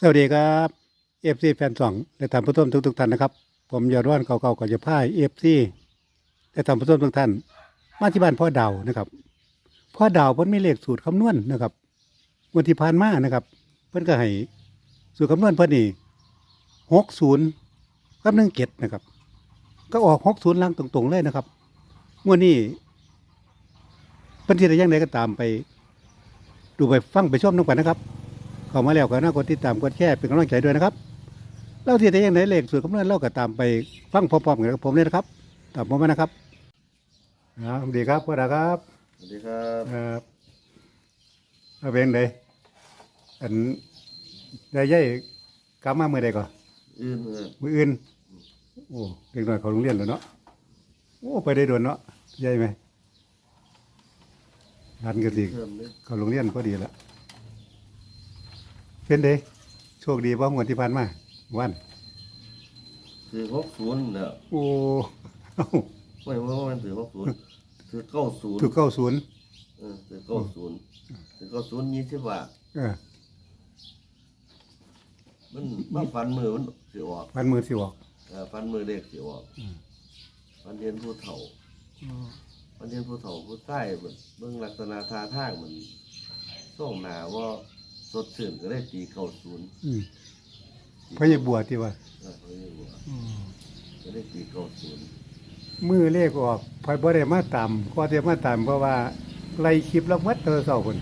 สวัสดีครับเอฟซีแฟนสองและท่านผู้ชมทุกๆท่านนะครับ ผมยอดว่านเก่าๆก่อนจะพ่ายเอฟซีและท่านผู้ชมทุกท่าน มาที่บ้านพ่อดาวนะครับพ่อดาวเพิ่นมีเลขสูตรคำนวณนะครับวันที่ผ่านมานะครับ เพิ่นก็ให้สูตรคำนวณเพิ่นนี่หกศูนย์กับหนึ่งเจ็ดนะครับ ก็ออกหกศูนย์ลังตรงๆเลยนะครับงวดนี้เพิ่นที่ได้ยังไงก็ตามไป ดูไปฟังไปชมน้ำกันนะครับ เข้ามาแล้วก็น่ากดติดตามกดแชร์เป็นกำลังใจด้วยนะครับเราที่ได้ยังไงเลขสูตรคำนวณเราก็ตามไปฟังพร้อมๆกันกับผมเลยนะครับตามผมมานะครับครับสวัสดีครับพ่อดาครับสวัสดีครับครับเอาเป็นไดอันได้ย่ายกลับมาเมื่อใดก่อนอื่นครับมื้ออื่นโอ้เด็กน้อยเขาโรงเรียนแล้วเนาะโอ้ไปได้ด่วนเนาะใหญ่ไหมทันกันสิเพิ่มเลยเขาโรงเรียนพอดีละ เป็นเด้โชคดีว่างวดที่ผ่านมาวัน ถือหกศูนย์เนี่ยโอ้เอ้าไม่ว่ามันถือหกศูนย์ถือเก้าศูนย์ถูกเก้าศูนย์เออถือเก้าศูนย์ถือเก้าศูนย์ยี่สิบบาทเออมันมันฟันมือมันสิออกพันมือสิออก เออฟันมือเด็กสิออกฟันเห็นผู้เฒ่าฟันเห็นผู้เฒ่าผู้ใต้มันเบิ่งลักษณะท่าทางมันส่องหนาว่า สดชื่นก็ได้ตีเก้าศูนย์อืมพระยาบัวที่ว่าเออเขาเรียกว่าก็ได้ตีเก้าศูนย์มือเลขออกพอยบ่ได้มาตามก็ได้มาตามเพราะว่าไล่คลิปแล้วมัดเธอเศร้าคน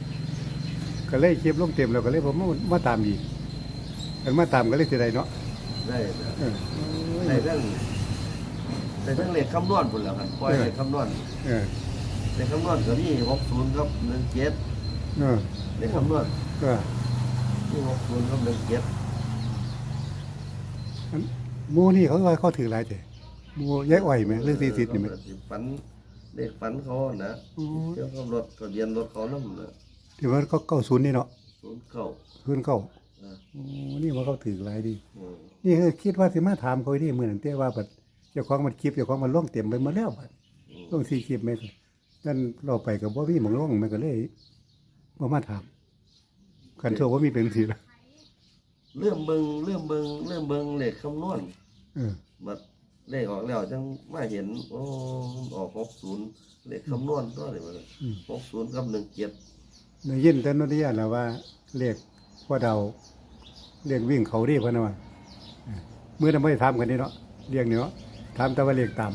ก็เลยคลิปลงเต็มแล้วก็เลยผมมามาตามอีกกันมาตามก็เลยสิได้เนาะได้นะเออได้เรื่องได้เรื่องเลขคำนวณพุ่นแล้วครับปล่อยเลขคำนวณเออเลขคำนวณก็มีหกศูนย์กับหนึ่งเจ็ดเออเลขคำนวณก็ มีหกศูนย์กับหนึ่งเจ็ดหมูนี่เขาว่าเขาถือหลายแต่หมูยายอ้อยไหมเรื่องสี่สิบนี่ไหม ฝันเลขฝันเขานะอ๋อเกี่ยวกับรถทะเบียนรถเขานั่นนะที่ว่าเขาเก้าศูนย์นี่เนาะศูนย์เก้าศูนย์เก้าอ่าโอ้นี่ว่าเขาถือหลายดี อืมนี่คือคิดว่าสิมาถามเขาที่มือนั่นแต่ว่าบัดเจ้าของมันคลิปเจ้าของมันล่องเต็มไปหมดแล้วบัดอืมล่องสี่คลิปแม่ก็นั่นเราไปกับบ่มีหมองล่องแม่ก็เลยบ่มาถาม คันโชว์ว่ามีเป็นสีละเรื่องเบิงเรื่องเบิงเรื่องเบิงเลขคำนวณเออบัดเลขออกแล้วจังมาเห็นโอ้มันออกหกศูนย์เลขคำนวณตัวนี้มันหกศูนย์กับหนึ่งเจ็ดได้ยินแต่นนทิยาแล้วว่าเลขพ่อเดาเลขวิ่งเขาดีเพิ่นน่ะว่าเออมื้อนั้นบ่ได้ถามกันนี่เนาะเรียกนี่เนาะถามแต่ว่าเลขตาม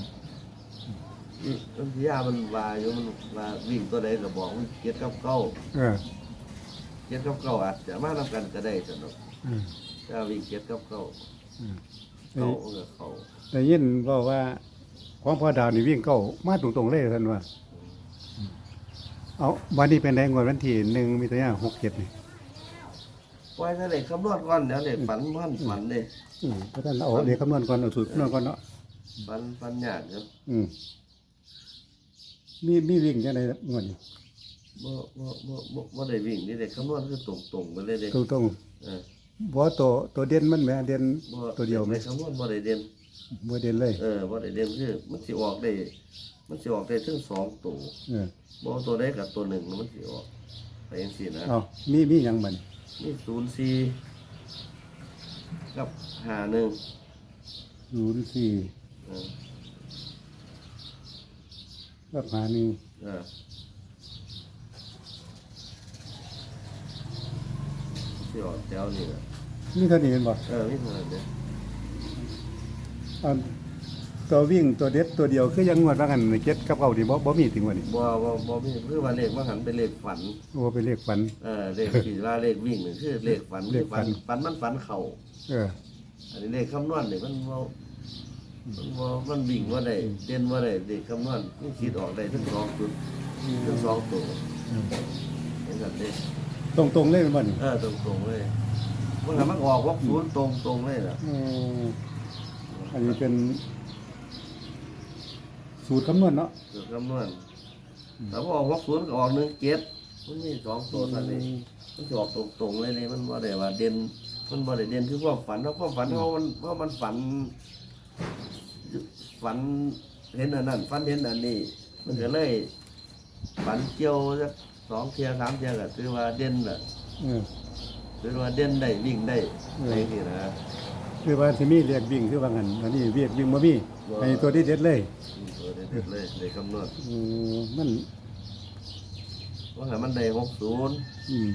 นี่ต้นพิยามันว่าอยู่มันว่าวิ่งตัวใดก็บอกว่าเจ็ดกับเก้าเออ เจ็ดกับเก้าอาจจะมาทำกันก็ได้สนุกเออถ้าวิ่งเจ็ดกับเก้าเออเก้ากับเขาได้ยินบอกว่าของพ่อดาวนี่วิ่งเก้ามาตรงๆเลยท่านว่าเอาวันนี้เป็นไงงวดวันที่หนึ่งมิถุนายนหกเจ็ดนี่ปล่อยทะเลคำนวณก่อนเดี๋ยวเด็กฝันพันฝันเลยอืมเพราะท่านเอาเดี๋ยวคำนวณก่อนเอาสูตรคำนวณก่อนเนาะฝันฝันยากครับอืมมีมีวิ่งยังไงงวดนี้ บ่บ่บ่บ่บ่ได้วิ่งนี่เด็กคำนวณคือตรงตรงๆไปเลยเด็กตรงตรงเออๆบ่ตัวตัวเด่นมันแหมเด่นบ่ตัวเดียวไหมเด็กคำนวณบ่ได้เด่นบ่เด่นเลยเออบ่ได้เด่นคือมันสิออกได้มันสิออกได้ถึงสองตัวเออบ่ตัวใดกับตัวหนึ่งมันสิออกไปจังซี่นะ เอามีมีหยังบัดนมีศูนย์สี่กับห้าหนึ่งศูนย์สี่เออกับหาหนึ่งเออ สิออกแถวนี้แหละนี่เท่านี้เป็นบ่เออมีเท่านั้นเด้อันตัววิ่งตัวเด็ดตัวเดียวคือยังงวดว่ากันเจ็ดกับเก้านี่บ่บ่มีถึงวันนี้บ่บ่บ่มีคือว่าเลขมันหันเป็นเลขฝัน โอ้เป็นเลขฝัน เออเลขที่ว่าเลขวิ่งนี่คือเลขฝันเลขฝัน ฝันมันฝันเข่าเออ อันนี้เลขคำนวณนี่มันบ่มันบ่มันวิ่งว่าได้เด่นว่าได้เลขคำนวณมันคิดออกได้ทั้งสองจุดทั้งสองตัวเห็นกันเด้ ตรงตรงๆเลยเป็นบ่นี่เออตรงๆเลยมันหันมันออกวักศูนย์ตรงตรงๆเลยน่ะอืมอันนี้เป็น สูตรคำนวณเนาะเลขคำนวณแต่ว่าออกวักศูนย์ก็ออกหนึ่งเจ็ดมันมีสองตัวเท่านี้มันจะออกตรงๆเลยเลยมันบ่ได้ว่าเด่นมันบ่ได้เด่นคือความฝันเพราะความฝันเขามันเพราะมันฝัน ฝันเห็นอันนั้นฝันเห็นอันนี้ มันก็เลยฝันเกี่ยวสัก สองเทียสามเทียก็คือว่าเด่นน่ะเออคือว่าเด่นได้วิ่งได้เอออะไรนี่นะ คือว่าสิมีเรียกวิ่งคือว่างั้นอันนี้เรียกวิ่งบ่มีบ่ ไอ้ตัวที่เด็ดเลยอืมตัวเด็ดๆเลยเลยคำนวณอืมมันว่าหามันได้หกศูนย์อืม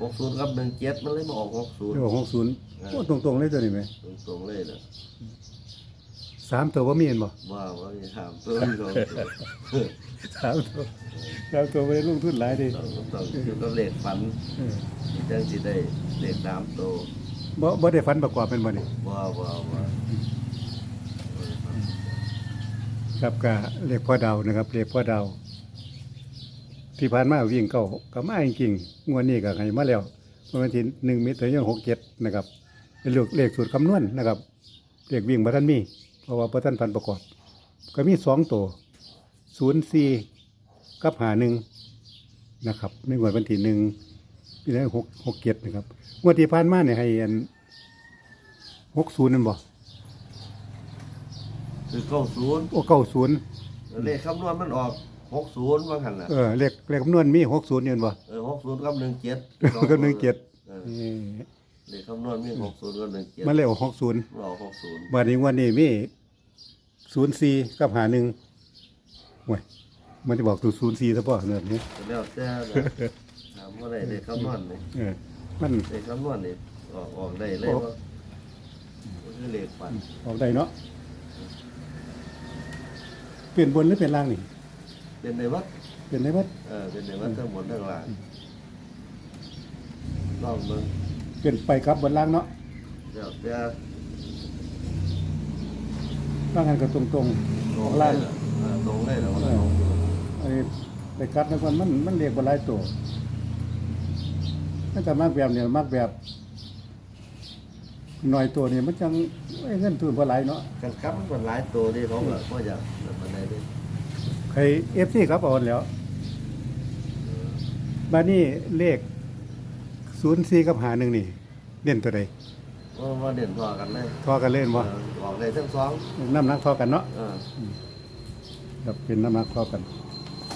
หกศูนย์กับหนึ่งเจ็ดมันเลยมาออกหกศูนย์ เรื่องของ60โอ้ตรงๆเลยตัวนี้ไหมตรงๆเลยนะ สามตัวบ่มีเห็นบ่ว่าว่ามีถามตัวมีสองตัวสามตัวสามตัวบ่ได้ลงทุนหลายดิต้องต้องอยู่กับเลขฝันเออจังสิได้เลขสามตัวบ่บ่ได้ฝันประกอบเป็นบ่นี่ว่าว่าว่าครับก็เรียกพ่อดาวนะครับเรียกพ่อดาวที่ผ่านมาวิ่งเก่าก็มาจริงๆงวดนี้ก็ให้มาแล้วประมาณที่1มิถุนายน67นะครับเป็นเลขเลขสูตรคำนวณนะครับเลขวิ่งบ่ทันมี เพราะว่าบ่ทันฝันประกอบ ก็มีสองตัว04กับ51นะครับในงวดวันที่1ปี6 67นะครับงวดที่ผ่านมาเนี่ยให้อัน60นั่นบ่คือเก้าศูนย์โอ้90เลขคำนวณมันออกหกศูนย์ว่าหันละเออเลขเลขคำนวณมีหกศูนย์เห็นบ่เออหกศูนย์กับหนึ่งเจ็ดกับหนึ่งเจ็ด เออเลขคำนวณมีหกศูนย์กับหนึ่งเจ็ดมันเลยหกศูนย์ออกหกศูนย์บัดนี้วันนี้มีศูนย์สี่กับหาหนึ่งห่วยมันจะบอกตัวศูนย์สี่ซะป่ะเนี่ยนี้แล้วแต่นะถามว่าได้เลขคำนวณนี่เออมันเลขคำนวณนี่ออกออกได้เลยว่ามันคือเลขฝันออกได้เนาะเปลี่ยนบนหรือเปลี่ยนล่างนี่เป็นในวัดเปลี่ยนได้วัดเออเป็นในวัดทั้งหมดทั้งหลายลองมึง เปลี่ยนไปกับบนล่างเนาะแล้วแต่ล่างหันกับตรงๆตรงของเลล่างยเหรอเออตรงเลยเหรอเออไอ้ไปกัดแล้วมันมันมันเรียกบนหลายตัวถ้าจะมากแบบเนี่ยมากแบบหน่อยตัวนี่มันจังไอ้เงินทุนบ่หลายเนาะกันครับมันเป็นหลายตัวนี่เขาแบบก็อยากแบบมันได้ดิใครเอฟซีครับเอาแล้วบ้านนี้เลข ศูนย์สี่กับหาหนึ่งนี่เด่นตัวใดว่าว่าเด่นพอกันเลยทอกันเล่นบ่เออออกได้ทั้งสองน้ำหนักทอกันเนาะเออครับเป็นน้ำหนักทอกัน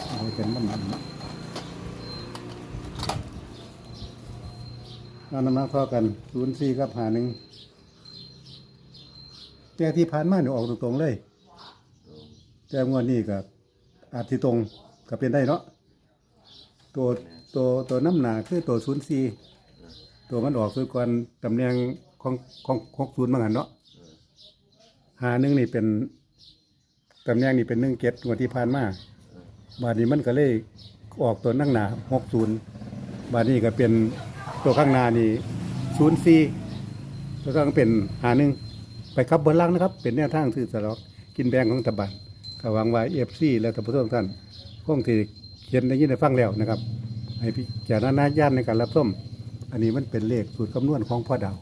เอาไว้เป็นน้ำหนักเอาน้ำหนักทอกันศูนย์สี่กับหาหนึ่งแต่ที่ผ่านมาเนี่ยออกตรงๆเลย แต่งวดนี้ก็อาจที่ตรงก็เป็นได้เนาะตัวตัวตัวน้ำหนาคือตัวศูนย์สี่ ตัวมันออกคือก่อนตำแหน่งของของของศูนย์บางหันเนาะหาหนึ่งนี่เป็นตำแหน่งนี่เป็นหนึ่งเจ็ดงวดที่ผ่านมาบาดนี้มันก็เลยออกตัวนั่งหนาหกศูนย์บาดนี้ก็เป็นตัวข้างหน้านี่ศูนย์สี่แล้วก็เป็นหาหนึ่งไปครับบนล่างนะครับ เป็นแนวทางซื้อสลากกินแบงของรัฐบาลก็หวังว่าเอฟซีและท่านผู้ชมท่านคงที่เขียนได้ยินได้ฟังแล้วนะครับ ให้พิจารณาญาณในการรับส้ม อันนี้มันเป็นเลขสูตรคำนวณของพ่อดาว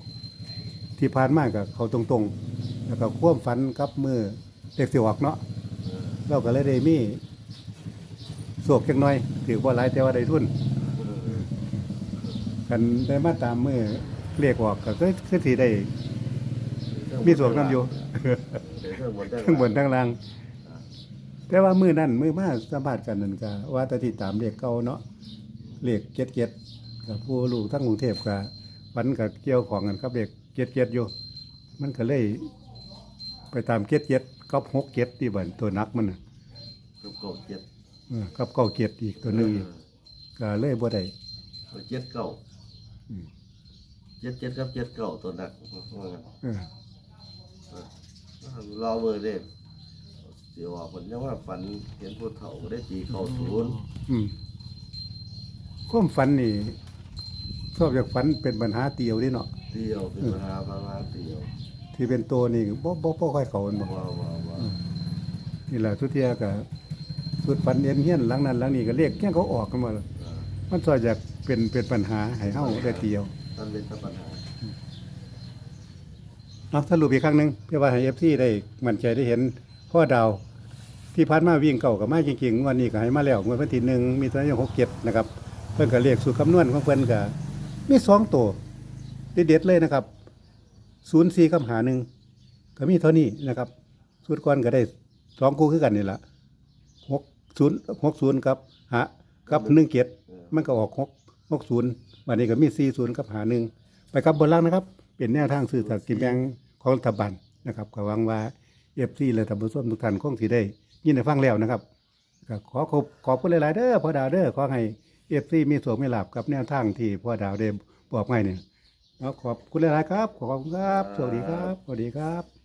ที่ผ่านมากับเขาตรงๆ แล้วก็ควบฝันกับมือเลขสิวอกเนาะเราก็เลยได้มีสวกจักหน่อยถือว่าหลายแต่ว่าได้ทุนกันได้มาตามมือเลขออกก็คือทีได้ มีสวกน้ำอยู่ทั้งบนทั้งล่าง แต่ว่ามือนั่นมือมาสัมภาดกันนั่นก็ว่าแตติดตามเลขเก่าเนาะเลขเจ็ดเจ็ด กับผู้ลูกทั้งกรุงเทพกับฝันกับเกี่ยวของกันกับเลขเจ็ดเจ็ดอยู่ มันก็เลย ไปตามเจ็ดเจ็ดกับหกเจ็ดที่บันตัวนักมันน่ะกับเก่าเจ็ดเออกับเก้าเจ็ดอีกตัวหนึงอีกก็เลยบ่ได้เออเจ็ดเก่าอืมเจ็ดเจ็ดกับเจ็ดเก่าตัวหนักว่างั้นเออรอเบอร์เด้เดี๋ยวว่าผมยังว่าฝันเห็นผู้เฒ่าได้ตีเข่าศูนย์อืมความฝันนี่ ชอบอยากฝันเป็นปัญหาเตียวเดิเนาะเตียวเป็นปัญหาภาวะเตียวที่เป็นตัวนี่บ่บ่บ่ค่อยเขามันบ่ว้าวว้าวว้าวนี่แหละทุกเทียก็สุดฝันเย็นเฮียนหลังนั้นหลังนี้ก็เรียกเฮียนเขาออกกันมาแล้วมันซอยจากเป็นเป็นปัญหาให้เฮาได้เตียวนั่นเป็นปัญหาเอาสรุปอีกครั้งหนึงเพื่อว่าให้ FC ได้มั่นใจได้เห็นพ่อดาว ที่ผ่านมาวิ่งเก่ากับมาจริงๆงวันนี้ก็ให้มาแล้วงวดวันที่หนึ่งมีตัวอย่าง67นะครับเพิ่นก็เรียกสูตรคำนวณของเพิ่นก็ มีสองตัวเด็ดๆเลยนะครับ04กับหาหนึ่งก็มีเท่านี้นะครับสูตรก่อนก็ได้สองคู่คือกันนี่แหล่ะ60 60กับหากับ17เออมันก็ออกหกหกศูนย์วันนี้ก็มีสี่ศูนย์กับหาหนึ่งไปกับบนล่างนะครับ เป็นแนวทางสื่อสารกินแบงของรัฐบาลนะครับก็หวังว่าเอฟซีและท่านผู้มทุกท่านคงสิได้ยินได้ฟังแล้วนะครับขอขอบขอบคุณหลาย ๆ เด้อพอดาวเด้อขอให้ เอฟซีมีสวงมีหลับกับแนวทางที่พ่อดาวได้บอกไว้เนี่ยเอาขอบคุณหลายๆครับ ขอบคุณครับ สวัสดีครับ สวัสดีครับ